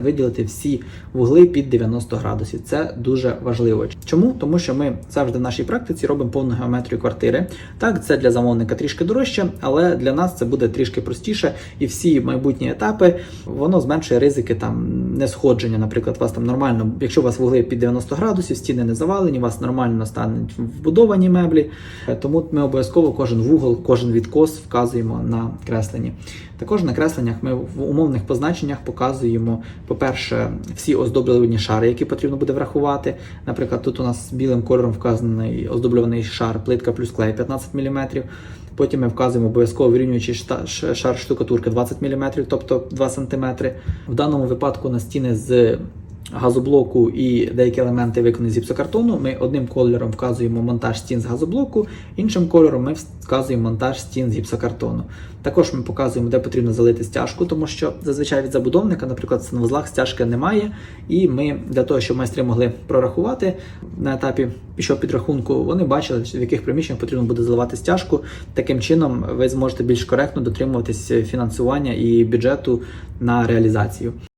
виділити всі вугли під 90 градусів. Це дуже важливо. Чому? Тому що ми завжди в нашій практиці робимо повну геометрію квартири. Так, це для замовника трішки дорожче, але для нас це буде трішки простіше. І всі майбутні етапи воно зменшує ризики там несходження. Наприклад, у вас там нормально, якщо у вас вугли під 90 градусів, стіни не завалені, у вас нормально стануть вбудовані меблі. Е, Тому ми обов'язково кожен вугол, кожен відкос вказуємо на кресленні. Також на кресленнях ми в умовних позначеннях показуємо, по-перше, всі оздоблювані шари, які потрібно буде врахувати. Наприклад, тут у нас білим кольором вказаний оздоблюваний шар, плитка плюс клей 15 мм. Потім ми вказуємо обов'язково вирівнюючий шар штукатурки 20 мм, тобто 2 см. В даному випадку на стіни з газоблоку і деякі елементи виконані з гіпсокартону. Ми одним кольором вказуємо монтаж стін з газоблоку, іншим кольором ми вказуємо монтаж стін з гіпсокартону. Також ми показуємо, де потрібно залити стяжку, тому що зазвичай від забудовника, наприклад, в санвузлах стяжки немає. І ми для того, щоб майстри могли прорахувати на етапі пішов підрахунку, вони бачили, в яких приміщеннях потрібно буде заливати стяжку. Таким чином, ви зможете більш коректно дотримуватись фінансування і бюджету на реалізацію.